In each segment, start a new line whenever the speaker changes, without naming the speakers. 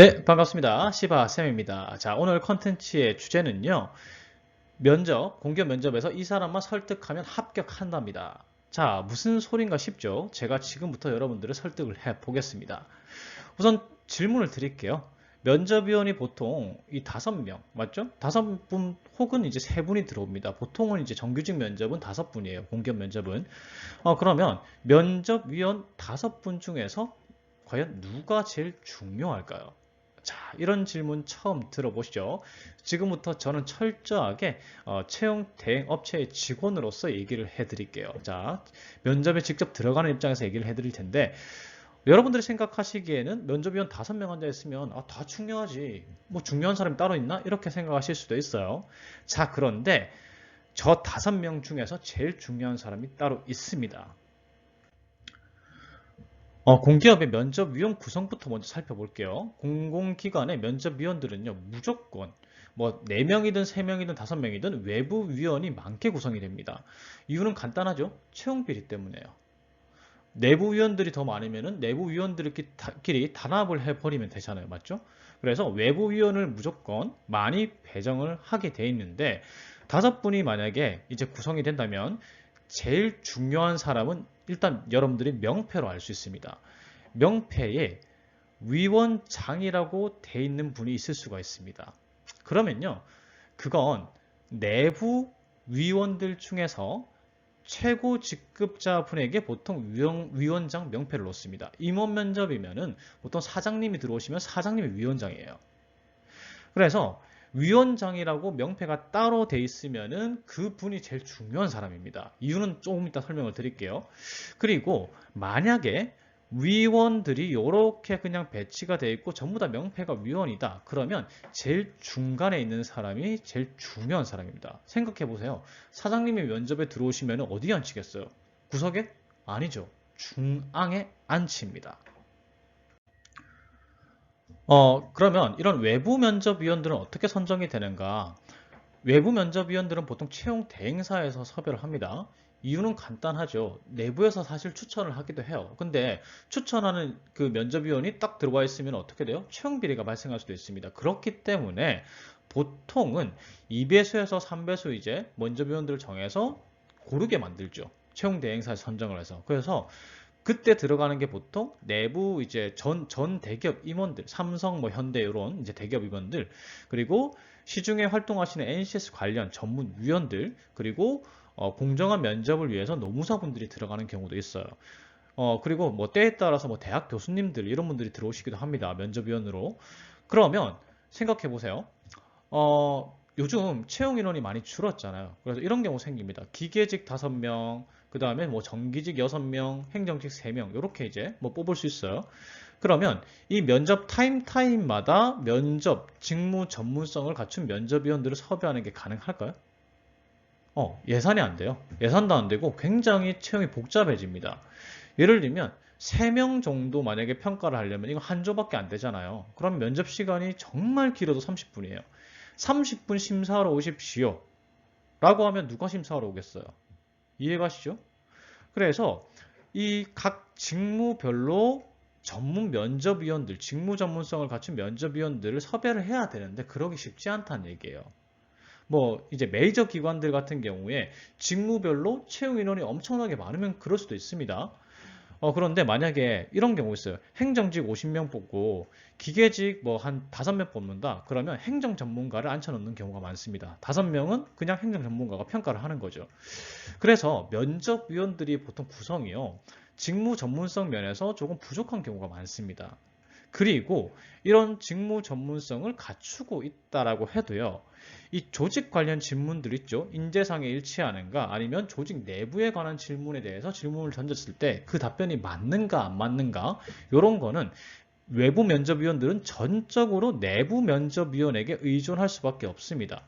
네, 반갑습니다. 시바쌤입니다. 자, 오늘 컨텐츠의 주제는요. 면접, 공개 면접에서 이 사람만 설득하면 합격한답니다. 자, 무슨 소린가 싶죠? 제가 지금부터 여러분들을 설득을 해 보겠습니다. 우선 질문을 드릴게요. 면접위원이 보통 이 다섯 명, 맞죠? 다섯 분 혹은 이제 세 분이 들어옵니다. 보통은 이제 정규직 면접은 다섯 분이에요. 공개 면접은. 어, 그러면 면접위원 다섯 분 중에서 과연 누가 제일 중요할까요? 자, 이런 질문 처음 들어보시죠. 지금부터 저는 철저하게 어, 채용 대행 업체의 직원으로서 얘기를 해드릴게요. 자, 면접에 직접 들어가는 입장에서 얘기를 해드릴 텐데, 여러분들이 생각하시기에는 면접위원 다섯 명 앉아 있으면 아, 다 중요하지. 뭐 중요한 사람이 따로 있나? 이렇게 생각하실 수도 있어요. 자, 그런데 저 다섯 명 중에서 제일 중요한 사람이 따로 있습니다. 어, 공기업의 면접위원 구성부터 먼저 살펴볼게요. 공공기관의 면접위원들은요, 무조건 뭐 4명이든 3명이든 5명이든 외부 위원이 많게 구성이 됩니다. 이유는 간단하죠. 채용 비리 때문에요. 내부 위원들이 더 많으면은 내부 위원들끼리 단합을 해버리면 되잖아요. 맞죠? 그래서 외부 위원을 무조건 많이 배정을 하게 돼 있는데 다섯 분이 만약에 이제 구성이 된다면 제일 중요한 사람은 일단 여러분들이 명패로 알 수 있습니다. 명패에 위원장이라고 돼 있는 분이 있을 수가 있습니다. 그러면요, 그건 내부 위원들 중에서 최고 직급자 분에게 보통 위원, 장 명패를 놓습니다. 임원 면접이면은 보통 사장님이 들어오시면 사장님이 위원장이에요. 그래서 위원장이라고 명패가 따로 돼 있으면은 그 분이 제일 중요한 사람입니다. 이유는 조금 이따 설명을 드릴게요. 그리고 만약에 위원들이 이렇게 그냥 배치가 돼 있고 전부 다 명패가 위원이다. 그러면 제일 중간에 있는 사람이 제일 중요한 사람입니다. 생각해 보세요. 사장님이 면접에 들어오시면 어디에 앉히겠어요? 구석에? 아니죠. 중앙에 앉힙니다. 어, 그러면 이런 외부 면접위원들은 어떻게 선정이 되는가? 외부 면접위원들은 보통 채용 대행사에서 섭외를 합니다. 이유는 간단하죠. 내부에서 사실 추천을 하기도 해요. 근데 추천하는 그 면접위원이 딱 들어와 있으면 어떻게 돼요? 채용 비리가 발생할 수도 있습니다. 그렇기 때문에 보통은 2배수에서 3배수 이제 면접위원들을 정해서 고르게 만들죠. 채용 대행사에 선정을 해서. 그래서 그때 들어가는 게 보통 내부 이제 전, 전 대기업 임원들, 삼성, 뭐 현대 이런 이제 대기업 임원들, 그리고 시중에 활동하시는 NCS 관련 전문 위원들, 그리고 어, 공정한 면접을 위해서 노무사분들이 들어가는 경우도 있어요. 어, 그리고 뭐 때에 따라서 뭐 대학 교수님들 이런 분들이 들어오시기도 합니다. 면접위원으로. 그러면 생각해 보세요. 어, 요즘 채용 인원이 많이 줄었잖아요. 그래서 이런 경우 생깁니다. 기계직 5명, 그 다음에 뭐 정기직 6명, 행정직 3명, 이렇게 이제 뭐 뽑을 수 있어요. 그러면 이 면접 타임 타임마다 면접 직무 전문성을 갖춘 면접위원들을 섭외하는 게 가능할까요? 어, 예산이 안 돼요. 예산도 안 되고 굉장히 채용이 복잡해집니다. 예를 들면 3명 정도 만약에 평가를 하려면 이거 한 조밖에 안 되잖아요. 그럼 면접 시간이 정말 길어도 30분이에요. 30분 심사하러 오십시오. 라고 하면 누가 심사하러 오겠어요? 이해가시죠? 그래서 이 각 직무별로 전문 면접위원들, 직무 전문성을 갖춘 면접위원들을 섭외를 해야 되는데 그러기 쉽지 않다는 얘기예요. 뭐 이제 메이저 기관들 같은 경우에 직무별로 채용 인원이 엄청나게 많으면 그럴 수도 있습니다. 어, 그런데 만약에 이런 경우 있어요. 행정직 50명 뽑고 기계직 뭐 한 5명 뽑는다. 그러면 행정 전문가를 앉혀놓는 경우가 많습니다. 5명은 그냥 행정 전문가가 평가를 하는 거죠. 그래서 면접위원들이 보통 구성이요. 직무 전문성 면에서 조금 부족한 경우가 많습니다. 그리고 이런 직무 전문성을 갖추고 있다라고 해도요. 이 조직 관련 질문들 있죠. 인재상에 일치하는가 아니면 조직 내부에 관한 질문에 대해서 질문을 던졌을 때 그 답변이 맞는가 안 맞는가 이런 거는 외부 면접위원들은 전적으로 내부 면접위원에게 의존할 수밖에 없습니다.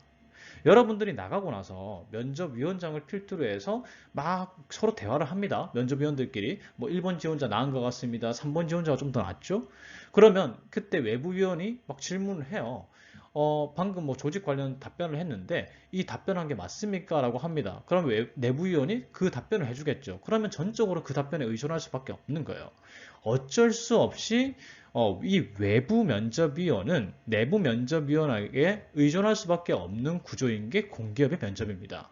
여러분들이 나가고 나서 면접위원장을 필두로 해서 막 서로 대화를 합니다. 면접위원들끼리 뭐 1번 지원자 나은 것 같습니다. 3번 지원자가 좀 더 낫죠? 그러면 그때 외부위원이 막 질문을 해요. 어, 방금 뭐 조직 관련 답변을 했는데 이 답변한 게 맞습니까? 라고 합니다. 그럼 왜 내부위원이 그 답변을 해주겠죠. 그러면 전적으로 그 답변에 의존할 수밖에 없는 거예요. 어쩔 수 없이 어, 이 외부 면접위원은 내부 면접위원에게 의존할 수밖에 없는 구조인 게 공기업의 면접입니다.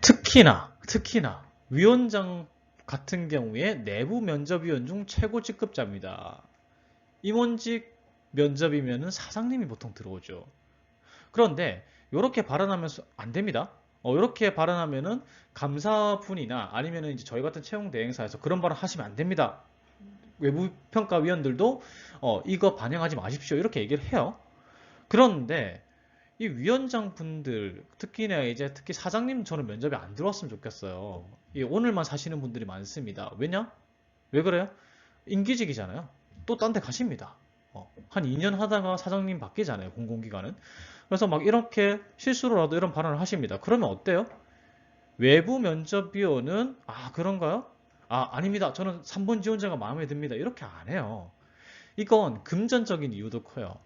특히나 특히나 위원장 같은 경우에 내부 면접위원 중 최고 직급자입니다. 임원직 면접이면 사장님이 보통 들어오죠. 그런데 이렇게 발언하면서 안 됩니다. 어, 이렇게 발언하면은 감사분이나 아니면은 이제 저희 같은 채용 대행사에서 그런 발언 하시면 안 됩니다. 외부 평가위원들도 어, 이거 반영하지 마십시오. 이렇게 얘기를 해요. 그런데 이 위원장 분들 특히나 이제 특히 사장님 저는 면접에 안 들어왔으면 좋겠어요. 이 오늘만 사시는 분들이 많습니다. 왜냐? 왜 그래요? 임기직이잖아요. 또 딴 데 가십니다. 어, 한 2년 하다가 사장님 바뀌잖아요. 공공기관은. 그래서 막 이렇게 실수로라도 이런 발언을 하십니다. 그러면 어때요? 외부 면접위원은 아 그런가요? 아 아닙니다. 저는 3번 지원자가 마음에 듭니다. 이렇게 안 해요. 이건 금전적인 이유도 커요.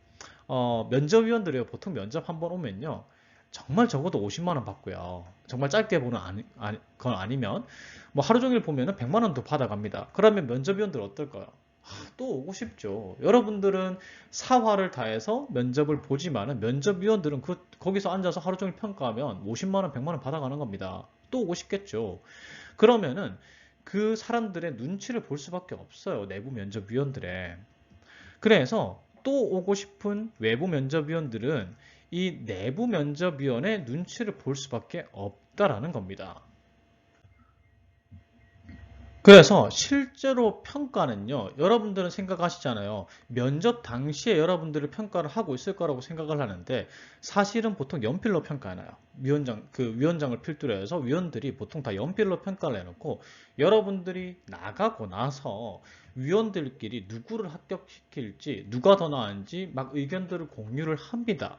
어, 면접위원들이 보통 면접 한 번 오면요. 정말 적어도 50만 원 받고요. 정말 짧게 보는 아니, 아니, 건 아니면 뭐 하루 종일 보면은 100만 원도 받아갑니다. 그러면 면접위원들 어떨까요? 아, 또 오고 싶죠. 여러분들은 사활을 다해서 면접을 보지만은 면접위원들은 그 거기서 앉아서 하루 종일 평가하면 50만 원, 100만 원 받아가는 겁니다. 또 오고 싶겠죠. 그러면은 그 사람들의 눈치를 볼 수밖에 없어요. 내부 면접위원들의. 그래서 또 오고 싶은 외부 면접위원들은 이 내부 면접위원의 눈치를 볼 수밖에 없다라는 겁니다. 그래서 실제로 평가는요, 여러분들은 생각하시잖아요. 면접 당시에 여러분들을 평가를 하고 있을 거라고 생각을 하는데, 사실은 보통 연필로 평가해놔요. 위원장, 그 위원장을 필두로 해서 위원들이 보통 다 연필로 평가를 해놓고, 여러분들이 나가고 나서 위원들끼리 누구를 합격시킬지, 누가 더 나은지 막 의견들을 공유를 합니다.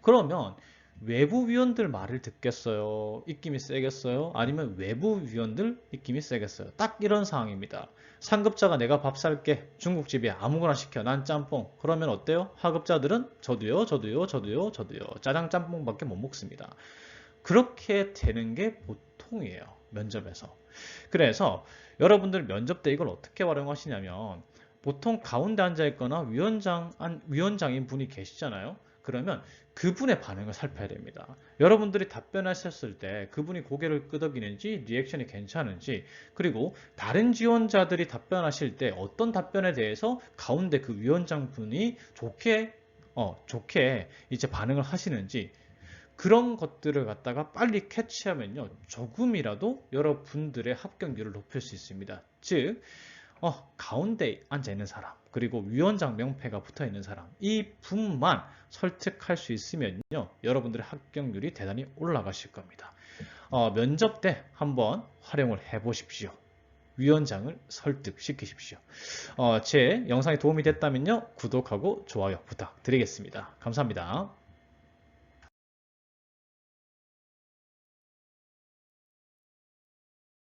그러면 외부 위원들 말을 듣겠어요? 입김이 세겠어요? 아니면 외부 위원들 입김이 세겠어요? 딱 이런 상황입니다. 상급자가 내가 밥 살게 중국집에 아무거나 시켜 난 짬뽕 그러면 어때요? 하급자들은 저도요 저도요 저도요 저도요 짜장 짬뽕밖에 못 먹습니다. 그렇게 되는 게 보통이에요 면접에서 그래서 여러분들 면접 때 이걸 어떻게 활용하시냐면 보통 가운데 앉아 있거나 위원장 위원장인 분이 계시잖아요 그러면 그분의 반응을 살펴야 됩니다. 여러분들이 답변하셨을 때 그분이 고개를 끄덕이는지 리액션이 괜찮은지 그리고 다른 지원자들이 답변하실 때 어떤 답변에 대해서 가운데 그 위원장 분이 좋게 어, 좋게 이제 반응을 하시는지 그런 것들을 갖다가 빨리 캐치하면요 조금이라도 여러분들의 합격률을 높일 수 있습니다. 즉 어, 가운데 앉아 있는 사람, 그리고 위원장 명패가 붙어 있는 사람, 이 분만 설득할 수 있으면요, 여러분들의 합격률이 대단히 올라가실 겁니다. 어, 면접 때 한번 활용을 해 보십시오. 위원장을 설득시키십시오. 어, 제 영상이 도움이 됐다면요, 구독하고 좋아요 부탁드리겠습니다. 감사합니다.